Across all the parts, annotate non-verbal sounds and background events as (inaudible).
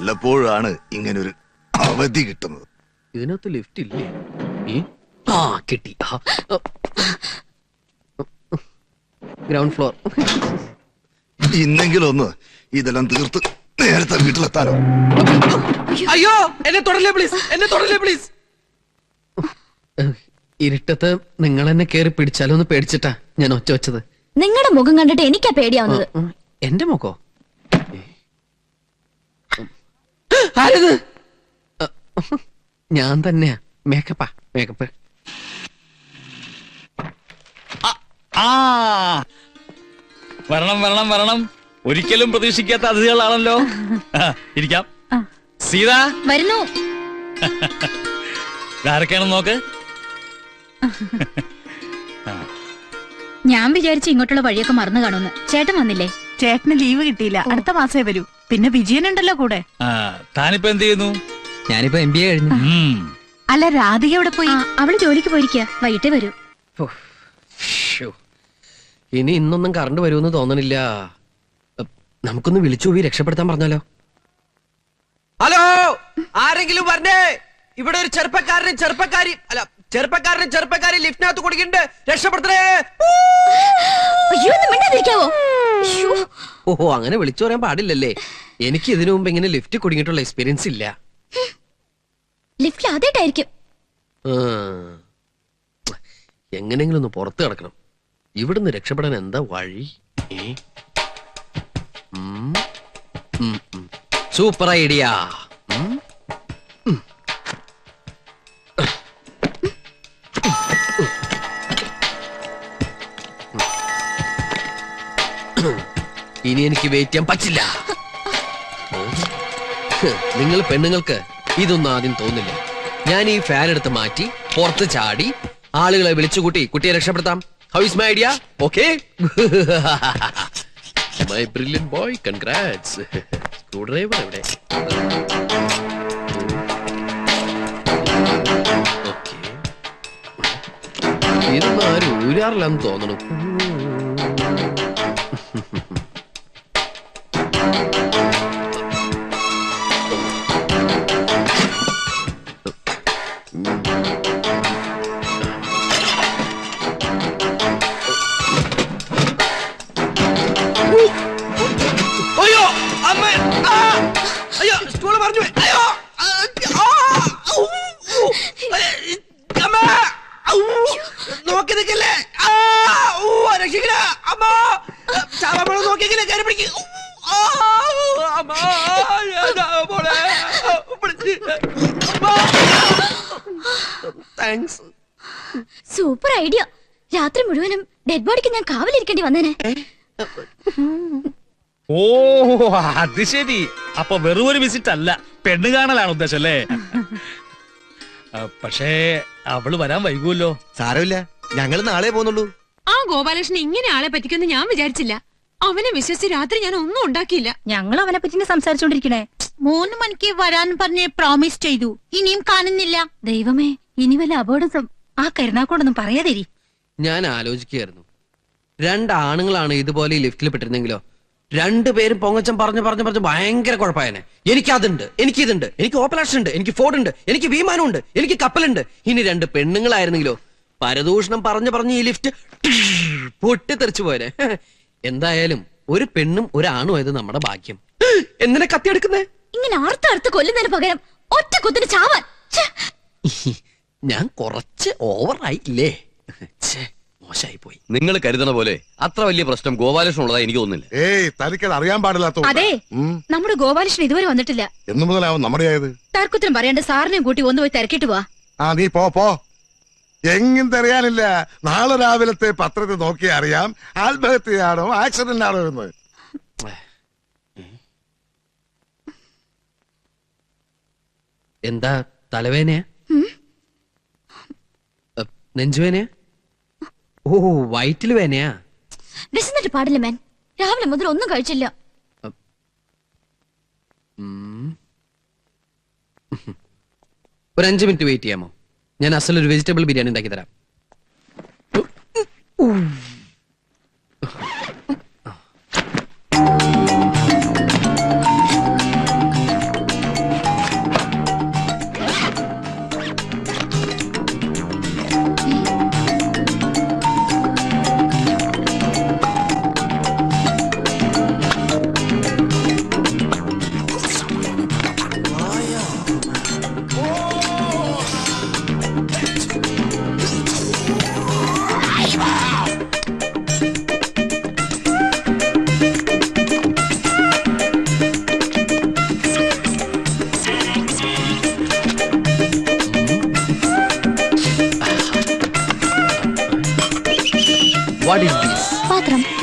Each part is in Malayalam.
വല്ലപ്പോഴാണ് ഇങ്ങനൊരു അവധി കിട്ടുന്നത്. ഇതിനകത്ത് ലിഫ്റ്റ് ഇല്ലേ? ഏ? ആ കിട്ടി. ഗ്രൗണ്ട് ഫ്ലോർ ഇന്നെങ്കിലും ഒന്ന് ഇതെല്ലാം തീർത്ത് നേരത്തെ വീട്ടിലെത്താനോ അയ്യോ എന്നെ തൊടല്ലേ പ്ലീസ് എന്നെ തൊടല്ലേ പ്ലീസ് ഇരുട്ടത്ത് നിങ്ങൾ എന്നെ കേറി പിടിച്ചാലോ പേടിച്ചിട്ടാ ഞാൻ ഒച്ച വെച്ചത്. നിങ്ങളുടെ മുഖം കണ്ടിട്ട് എനിക്കാ പേടിയാവുന്നത്. എന്റെ മുഖോ? ആരത്? ഞാൻ തന്നെയാ. മേക്കപ്പാ മേക്കപ്പ് ആ. വരണം വരണം വരണം. ഒരിക്കലും പ്രതീക്ഷിക്കാത്ത അതിഥികളാണല്ലോ. ഇരിക്കാം. സീത? വരുന്നു. ആരൊക്കെയാണെന്ന് നോക്ക്. ഞാൻ വിചാരിച്ചു ഇങ്ങോട്ടുള്ള വഴിയൊക്കെ മറന്നു കാണുമെന്ന്. ചേട്ടൻ വന്നില്ലേ? ചേട്ടന് ലീവ് കിട്ടിയില്ല. അടുത്ത മാസേ വരൂ. പിന്നെ വിജയൻ ഉണ്ടല്ലോ കൂടെ താനിപ്പോ എന്ത് ചെയ്യുന്നു? ഞാനിപ്പോ എം ബി എ കഴിഞ്ഞു. അല്ല രാധിക എവിടെ പോയി? അവൾ ജോലിക്ക് പോയിരിക്കുക വൈകിട്ട് വരൂ. ഇനി ഇന്നൊന്നും കറണ്ട് വരുമെന്ന് തോന്നണില്ല. നമുക്കൊന്ന് വിളിച്ചു പോയി രക്ഷപ്പെടുത്താൻ പറഞ്ഞാലോ? ഹലോ? ആരെങ്കിലും പറഞ്ഞേ ഇവിടെ ഒരു ചെറുപ്പക്കാരനും ചെറുപ്പക്കാരി അല്ല ചെറുപ്പക്കാരനും ചെറുപ്പക്കാരി ലിഫ്റ്റിനകത്ത് കൊടുക്കണ്ട് രക്ഷപ്പെടുത്തണേ. അയ്യോ മിണ്ടാതിരിക്കാവോ? ഓഹോ അങ്ങനെ വിളിച്ചു പറയാൻ പാടില്ലല്ലേ. എനിക്ക് ഇതിനു മുമ്പ് ഇങ്ങനെ ലിഫ്റ്റ് കുടുങ്ങിയിട്ടുള്ള എക്സ്പീരിയൻസ് ഇല്ല. ലിഫ്റ്റിൽ ആദ്യമായിട്ടായിരിക്കും. എങ്ങനെങ്കിലും ഒന്ന് പുറത്ത് കിടക്കണം. ഇവിടുന്ന് രക്ഷപ്പെടാൻ എന്താ വഴി. Super idea. ഇനി എനിക്ക് വെയിറ്റ് ചെയ്യാൻ പറ്റില്ല. നിങ്ങൾ പെണ്ണുങ്ങൾക്ക് ഇതൊന്നും ആദ്യം തോന്നില്ല. ഞാൻ ഈ ഫാൻ എടുത്ത് മാറ്റി പുറത്ത് ചാടി ആളുകളെ വിളിച്ചുകൂട്ടി കുട്ടിയെ രക്ഷപ്പെടുത്താം. How is my idea okay my brilliant boy congrats screwdriver എവിടെ ഇതൊന്നും ആരും ഊരാറില്ലെന്ന് തോന്നണു. നോക്കി നിൽക്കല്ലേ! രക്ഷിക്കണ അമ്മ! ചാവാമ്പഴം നോക്കിയെങ്കിലേ കയറി പിടിക്കും. അമ്മ മോളെ? പിടിച്ച്. അമ്മ! താങ്ക്സ് സൂപ്പർ ഐഡിയ രാത്രി മുഴുവനും ഡെഡ് ബോഡിക്ക് ഞാൻ കാവലിരിക്കേണ്ടി വന്നേനെ. ഓ അത് ശരി. അപ്പൊ വെറും ഒരു വിസിറ്റ് അല്ല പെണ്ണ് കാണലാണ് ഉദ്ദേശം അല്ലേ? പക്ഷേ അവൾ വരാൻ വൈകുമല്ലോ സാരമില്ല. ഞങ്ങൾ നാളെ പോന്നുള്ളൂ ആ ഗോപാലകൃഷ്ണൻ ഇങ്ങനെ ആളെ പറ്റിക്കൊന്ന് ഞാൻ വിചാരിച്ചില്ല. അവനെ വിശ്വസിച്ച് രാത്രി ഞാൻ ഒന്നും ഉണ്ടാക്കിയില്ല. ഞങ്ങൾ അവനെ പറ്റി സംസാരിച്ചോണ്ടിരിക്കണേ. മൂന്ന് മണിക്ക് വരാൻ പറഞ്ഞ് പ്രോമിസ് ചെയ്തു. ഇനിയും കാണുന്നില്ല. ദൈവമേ ഇനി വല്ല അപകടം ആ കരുനാക്കോടൊന്നും പറയാതിരി. ഞാൻ ആലോചിക്കുകയായിരുന്നു. രണ്ടാണുങ്ങളാണ് ഇതുപോലെ ഈ ലിഫ്റ്റിൽ പെട്ടിരുന്നെങ്കിലോ? രണ്ടുപേരും പൊങ്ങച്ചം പറഞ്ഞു പറഞ്ഞു പറഞ്ഞു ഭയങ്കര കുഴപ്പമായനെ. എനിക്ക് അതുണ്ട് എനിക്ക് ഓപ്പലാഷൻ ഉണ്ട് എനിക്ക് ഫോർഡ് ഉണ്ട് എനിക്ക് വിമാനം ഉണ്ട് എനിക്ക് കപ്പലുണ്ട്. ഇനി രണ്ട് പെണ്ണുങ്ങളായിരുന്നെങ്കിലോ പരദൂഷണം പറഞ്ഞു പറഞ്ഞു ഈ ലിഫ്റ്റ് പൊട്ടിത്തെറിച്ചു പോയനെ. എന്തായാലും ഒരു പെണ്ണും ഒരാണും ആയത് നമ്മുടെ ഭാഗ്യം. എന്തിനെ കത്തിയെടുക്കുന്നേ? ഇങ്ങനെ അർത്ഥ കൊല്ലുന്നതിന് പകരം ഒറ്റ കുത്തിന് ചാവാൻ. ഞാൻ കുറച്ച് ഓവറായില്ലേ? ഛേ. മോശമായി പോയി നിങ്ങൾ കരുതണ പോലെ അത്ര വലിയ പ്രശ്നം ഗോപാലകൃഷ്ണൻ ഉള്ളതായി എനിക്ക് തോന്നുന്നില്ല. ഏയ് തനിക്കത് അറിയാൻ പാടില്ലാത്ത അതെ നമ്മുടെ ഗോപാലകൃഷ്ണൻ ഇതുവരെ വന്നിട്ടില്ല. എന്നു മുതലാവും നമ്മുടെ ആയത് തർക്കുത്തരം പറയണ്ട സാറിനെയും കൂട്ടി ഒന്ന് പോയി തിരക്കിട്ട് പോവാ. ആ നീ പോ പോ. എങ്ങും തെറിയാനില്ല നാളെ രാവിലത്തെ പത്രത്തിൽ നോക്കി അറിയാം ആത്മഹത്യയാണോ ആക്സിഡന്റ് ആണോ എന്ന്. എന്താ തലവേനയാ നെഞ്ചുവേനയാ ഓ വയറ്റിൽ വേനയാ. വിശന്നിട്ട് പാടില്ല മാൻ. രാവിലെ മുതൽ ഒന്നും കഴിച്ചില്ല. ഒരു അഞ്ച് മിനിറ്റ് വെയിറ്റ് ചെയ്യാമോ? ഞാൻ അസലൊരു വെജിറ്റബിൾ ബിരിയാണി ഉണ്ടാക്കി തരാം.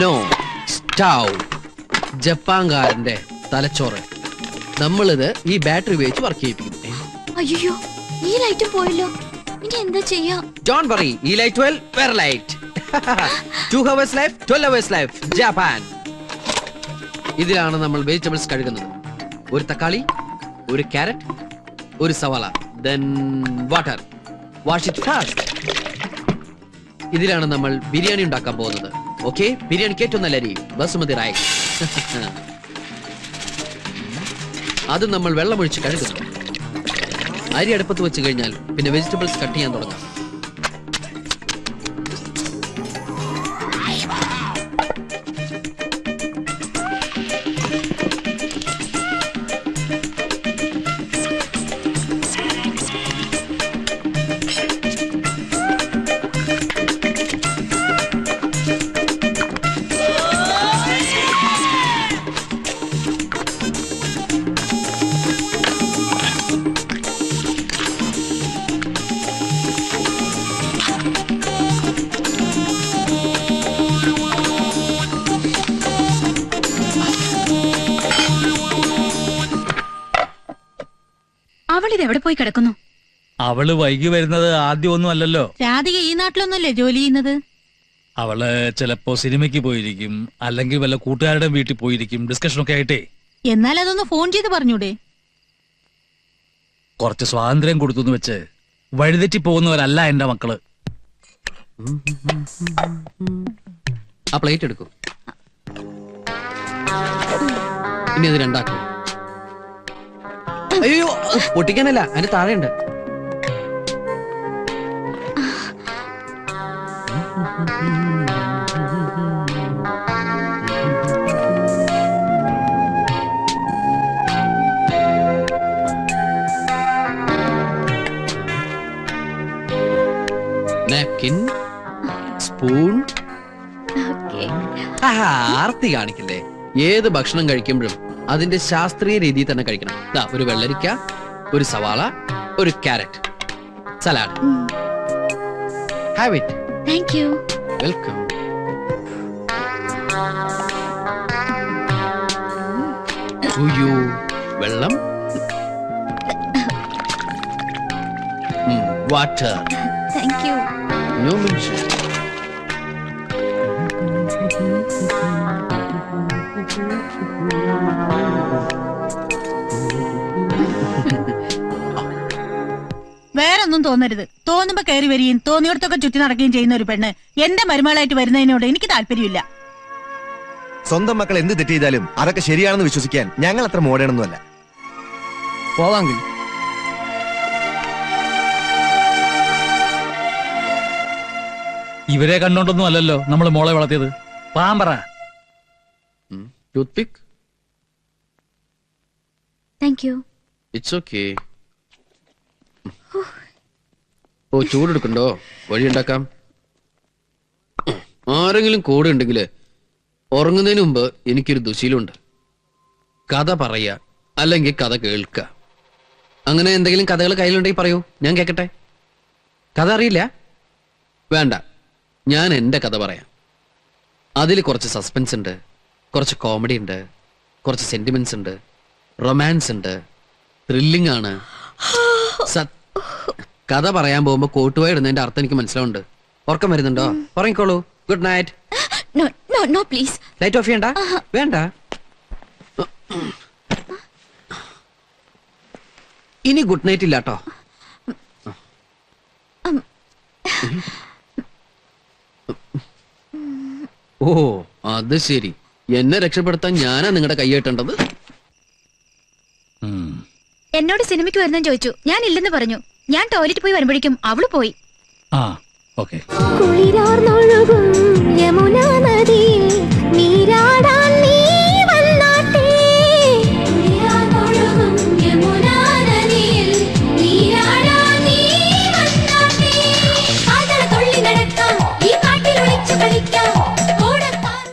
നോ സ്റ്റൗ ജപ്പാൻകാരന്റെ തലച്ചോറ്. നമ്മളിത് ഈ ബാറ്ററി ഉപയോഗിച്ച് വർക്ക് ചെയ്യിപ്പിക്കുന്നു. അയ്യോ ഈ ലൈറ്റ് പോയല്ലോ. ഇനി എന്താ ചെയ്യാ? ഡോൺ വറി ഈ ലൈറ്റ് വെൽ വേറെ light two hours life twelve hours life Japan ഇതിലാണ് നമ്മൾ വെജിറ്റബിൾസ് കഴുകുന്നത്. ഒരു തക്കാളി ഒരു ക്യാരറ്റ് ഒരു സവാള. Then water wash it fast ഇതിലാണ് നമ്മൾ ബിരിയാണി ഉണ്ടാക്കാൻ പോകുന്നത്. ഓക്കെ ബിരിയാണി ഏറ്റവും നല്ല അരി. ബസുമതി റൈസ് അത് നമ്മൾ വെള്ളമൊഴിച്ച് കഴുകുന്നു. അരി അടുപ്പത്ത് വെച്ച് കഴിഞ്ഞാൽ പിന്നെ വെജിറ്റബിൾസ് കട്ട് ചെയ്യാൻ തുടങ്ങാം. അവൾ ഇത് എവിടെ പോയി കിടക്കുന്നു? അവൾ വൈകി വരുന്നത് ആദ്യം ഒന്നും അല്ലല്ലോ. രാധിക ഈ നാട്ടിലൊന്നുമല്ലേ ജോലി ചെയ്യുന്നത്? അവൾ ചിലപ്പോ സിനിമയ്ക്ക് പോയിരിക്കും അല്ലെങ്കിൽ വല്ല കൂട്ടുകാരുടെ വീട്ടിൽ പോയിരിക്കും ഡിസ്കഷൻ ഒക്കെ ആയിട്ടേ. എന്നാൽ അതൊന്ന് ഫോൺ ചെയ്ത് പറഞ്ഞൂടെ? കുറച്ച് സ്വാതന്ത്ര്യം കൊടുത്തു വെച്ച് വഴിതെറ്റി പോകുന്നവരല്ല എന്റെ മക്കൾ. ആ പ്ലേറ്റ് എടുക്കൂ. ഇനി അത് രണ്ടാക്കും. അയ്യോ പൊട്ടിക്കാനല്ല അതിന്റെ താഴെയുണ്ട്. നാപ്കിൻ സ്പൂൺ ആർത്തി കാണിക്കില്ലേ? ഏത് ഭക്ഷണം കഴിക്കുമ്പോഴും അതിന്റെ ശാസ്ത്രീയ രീതിയിൽ തന്നെ കഴിക്കണം. ദാ ഒരു വെള്ളരിക്ക ഒരു സവാള ഒരു carrot salad. Have it thank you welcome ഉയ്യോ വെള്ളം? Water thank you no mention തോന്നരുത്. തോന്നുമ്പോ കയറി വരികയും തോന്നിയോടത്തൊക്കെ ചുറ്റി നടക്കുകയും ചെയ്യുന്ന ഒരു പെണ്ണ് എന്റെ മരുമകളായിട്ട് വരുന്നതിനോട് എനിക്ക് താല്പര്യമില്ല. സ്വന്തം മക്കൾ എന്ത് തെറ്റ് ചെയ്താലും അതൊക്കെ ശരിയാണെന്ന് വിശ്വസിക്കാൻ ഞങ്ങൾ അത്ര മോഡേണൊന്നുമല്ല. പോവാങ്കിൽ. ഇവരെ കണ്ടോണ്ടൊന്നും അല്ലല്ലോ നമ്മൾ മോളെ വളർത്തിയത്. പാമ്പറ. താങ്ക് യു ഇറ്റ്സ് ഓക്കെ ഓ ചൂടെടുക്കണ്ടോ? വഴിയുണ്ടാക്കാം. ആരെങ്കിലും കൂടെ ഉണ്ടെങ്കിൽ ഉറങ്ങുന്നതിന് മുമ്പ് എനിക്കൊരു ദുശീലുണ്ട് കഥ പറയുക അല്ലെങ്കിൽ കഥ കേൾക്കുക. അങ്ങനെ എന്തെങ്കിലും കഥകൾ കയ്യിലുണ്ടെങ്കിൽ പറയൂ. ഞാൻ കേൾക്കട്ടെ കഥ അറിയില്ല? വേണ്ട. ഞാൻ എന്റെ കഥ പറയാം. അതിൽ കുറച്ച് സസ്പെൻസ് ഉണ്ട്. കുറച്ച് കോമഡി ഉണ്ട്. കുറച്ച് സെന്റിമെന്റ്സ് ഉണ്ട്. റൊമാൻസ് ഉണ്ട്. ത്രില്ലിംഗ് ആണ്. (gasps) സത്- കഥ പറയാൻ പോകുമ്പോ കോട്ടുവായി ഇടുന്നതിന്റെ അർത്ഥം എനിക്ക് മനസ്സിലുണ്ട് ഉറക്കം വരുന്നുണ്ടോ? ഉറങ്ങിക്കോളൂ. Good night no no no please light off ചെയ്യണ്ട? വേണ്ട. ഇനി ഗുഡ് നൈറ്റ് ഇല്ല കേട്ടോ ഓ അത് ശരി. എന്നെ രക്ഷപ്പെടുത്താൻ ഞാനാ നിങ്ങളുടെ കൈയേട്ടേണ്ടത് എന്നോട് സിനിമയ്ക്ക് വരുന്ന ചോദിച്ചു. ഞാൻ ഇല്ലെന്ന് പറഞ്ഞു. ഞാൻ ടോയ്ലറ്റ് പോയി വരുമ്പോഴേക്കും അവൾ പോയി. ആ ഓക്കെ. കുളിരാർന്നൊഴുകും യമുനാ നദി.